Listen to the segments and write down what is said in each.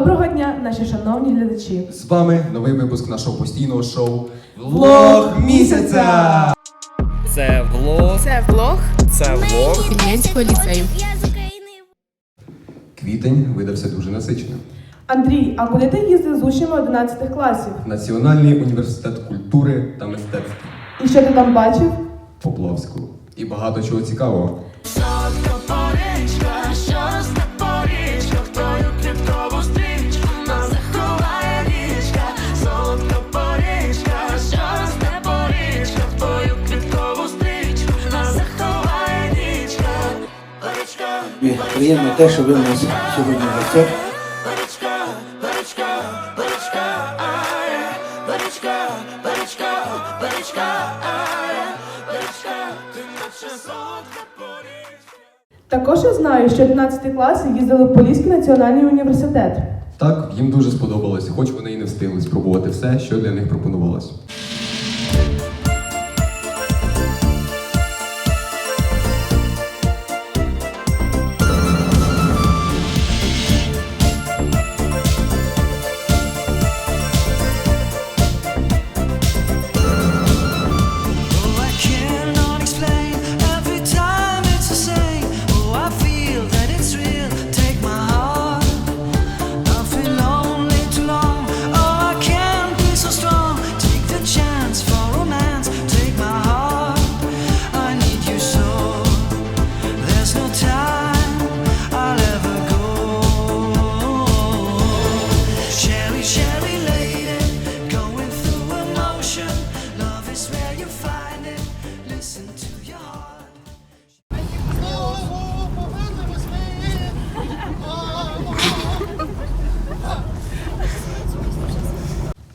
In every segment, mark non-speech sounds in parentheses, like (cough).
Доброго дня, наші шановні глядачі. З вами новий випуск нашого постійного шоу Влог місяця! Це влог. Це влог. Це влог. Вільнянського ліцею. Квітень видався дуже насиченим. Андрій, а куди ти їздив з учнями 11 класів? Національний університет культури та мистецтв І що ти там бачив? Поплавську. І багато чого цікавого. Приємно те, що ви у нас сьогодні в гостях. Також я знаю, що 11 класи їздили в Поліський національний університет. Так, їм дуже сподобалось, хоч вони і не встигли спробувати все, що для них пропонувалось.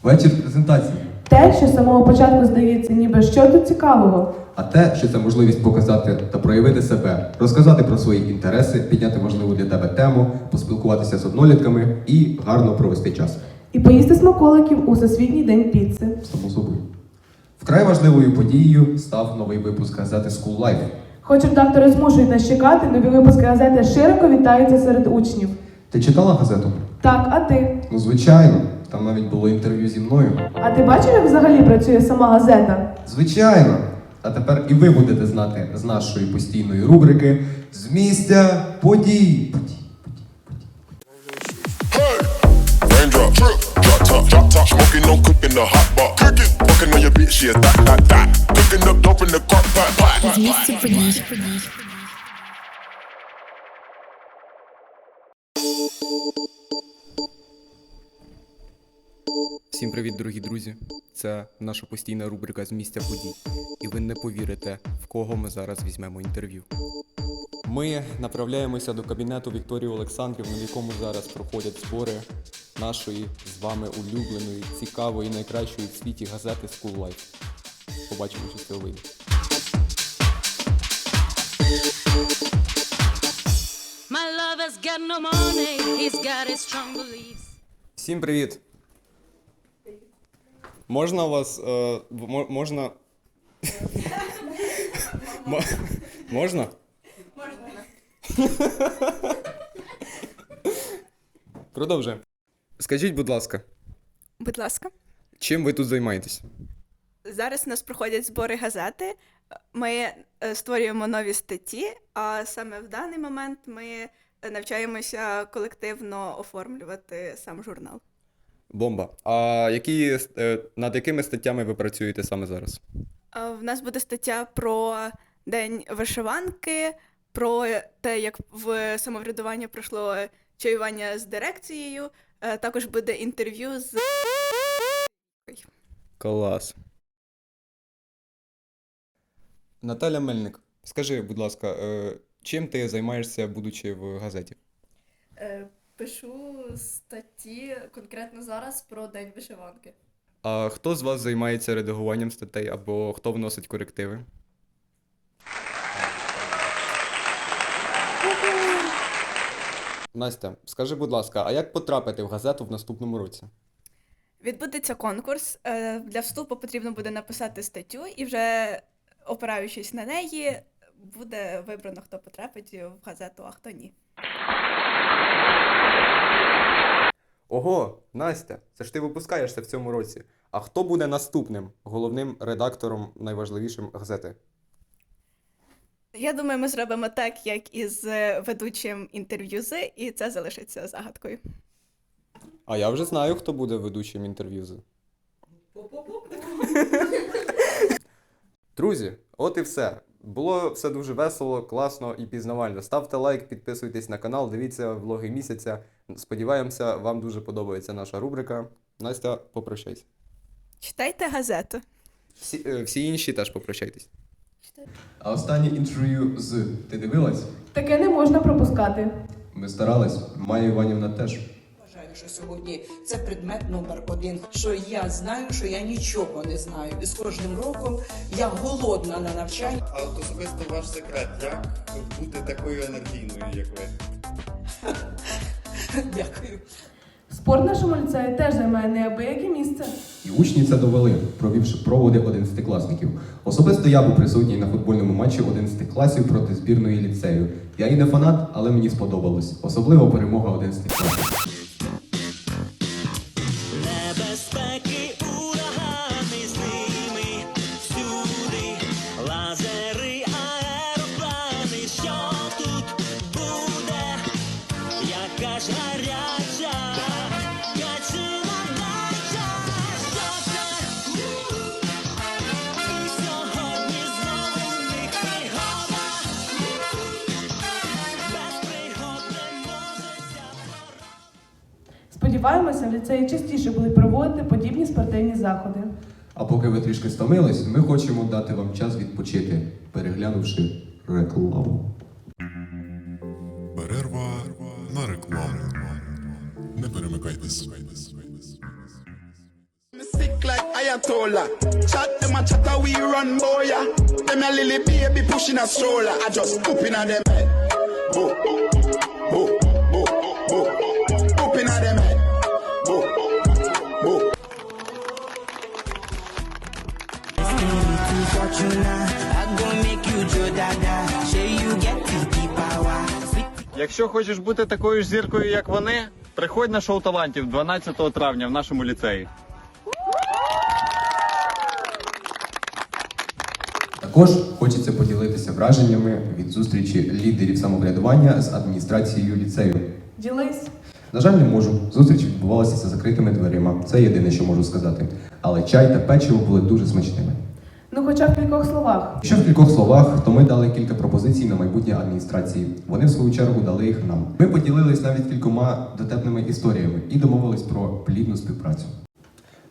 Вечір презентації. Те, що з самого початку здається, ніби що тут цікавого. А те, що це можливість показати та проявити себе, розказати про свої інтереси, підняти можливу для тебе тему, поспілкуватися з однолітками і гарно провести час. І поїсти смаколиків у Всесвітній день піци. Само собою. Вкрай важливою подією став новий випуск газети School Life. Хоч редактори змушують нас чекати, нові випуски газети широко вітаються серед учнів. Ти читала газету? Так, а ти? Ну, звичайно. Там навіть було інтерв'ю зі мною. А ти бачив, як взагалі працює сама газета? Звичайно. А тепер і ви будете знати з нашої постійної рубрики з місця подій. Подій. Drop top, drop top, smoking, no cooking the hot pot. Cooking, fucking on your bitch, yeah, that, that, that. Cooking up dope in the crock pot, pot. Всім привіт, дорогі друзі. Це наша постійна рубрика з місця подій. І ви не повірите, в кого ми зараз візьмемо інтерв'ю. Ми направляємося до кабінету Вікторії Олександрівни, в якому зараз проходять збори нашої з вами улюбленої, цікавої, найкращої в світі газети School Life. Побачимо, що з цього вийде. My lover's got no money, he's got his strong beliefs. Всім привіт! Можна вас. Е, в- мо- можна. (laughs) Можна? (laughs) Продовжуємо. Скажіть, будь ласка, Будь ласка. чим ви тут займаєтесь? Зараз у нас проходять збори газети. Ми е, створюємо нові статті, а саме в даний момент ми е, навчаємося колективно оформлювати сам журнал. Бомба. А які, е, над якими статтями ви працюєте саме зараз? А В нас буде стаття про день вишиванки, про те, як в самоврядуванні пройшло чаювання з дирекцією. Е, Також буде інтерв'ю з Клас. Наталя Мельник, скажи, будь ласка, е, чим ти займаєшся, будучи в газеті? Е, Пишу статті конкретно зараз про день вишиванки. А хто з вас займається редагуванням статей або хто вносить корективи? Настя, скажи, будь ласка, а як потрапити в газету в наступному році? Відбудеться конкурс. Е, Для вступу потрібно буде написати статтю, і вже опираючись на неї, буде вибрано, хто потрапить в газету, а хто ні. Ого, Настя, це ж ти випускаєшся в цьому році. А хто буде наступним головним редактором найважливішим газети? Я думаю, ми зробимо так, як із е, ведучим інтерв'юзи, і це залишиться загадкою. А я вже знаю, хто буде ведучим інтерв'ю. Друзі, от і все. Було все дуже весело, класно і пізнавально. Ставте лайк, підписуйтесь на канал, дивіться влоги місяця. Сподіваємося, вам дуже подобається наша рубрика. Настя, попрощайся. Читайте газету. Всі, е, всі інші теж попрощайтесь. А останнє інтерв'ю з ти дивилась? Таке не можна пропускати. Ми старались. Майя Іванівна теж. Вважаю, що сьогодні це предмет номер один. Що я знаю, що я нічого не знаю. І з кожним роком я голодна на навчання. А от особисто ваш секрет, як бути такою енергійною, як ви? Дякую. Спорт нашому ліцеї теж займає неабияке місце. І учні це довели, провівши проводи 11-класників. Особисто я був присутній на футбольному матчі 11 класів проти збірної ліцею. Я і не фанат, але мені сподобалось. Особливо перемога 11 класів. Сподіваємося, в ліцеї частіше будуть проводити подібні спортивні заходи. А поки ви трішки стомились, ми хочемо дати вам час відпочити, переглянувши рекламу. Перерва на рекламу. Не перемикайтесь. Sick like Ayatollah. Chat them a chatter, we run boy. yeah. Them a lily baby pushing a stroller. I just poop in a them head. Boop, Якщо хочеш бути такою ж зіркою, як вони, приходь на шоу талантів 12 травня в нашому ліцеї. Також хочеться поділитися враженнями від зустрічі лідерів самоврядування з адміністрацією ліцею. Ділись. На жаль, не можу. Зустріч відбувалася за закритими дверима. Це єдине, що можу сказати. Але чай та печиво були дуже смачними. Ну, хоча в кількох словах. Якщо в кількох словах, то ми дали кілька пропозицій на майбутнє адміністрації. Вони в свою чергу дали їх нам. Ми поділились навіть кількома дотепними історіями і домовились про плідну співпрацю.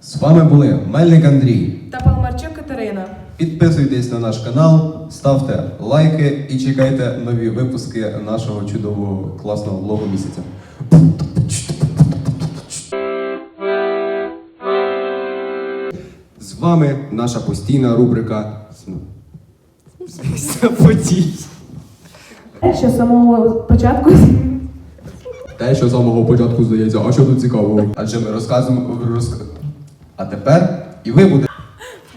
З вами були Мельник Андрій. Та Паламарчук Катерина. Підписуйтесь на наш канал, ставте лайки і чекайте нові випуски нашого чудового класного влогу місяця. Вами наша постійна рубрика Запотій. Ще з самого початку Те, що з самого початку здається, а що тут цікавого? Адже ми розказуємо. Розк... А тепер і ви будете.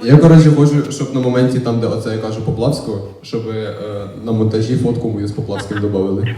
Я коротше хочу, щоб на моменті там, де оце я кажу Поплавського, щоб е, на монтажі фотку мою з Поплавським додали.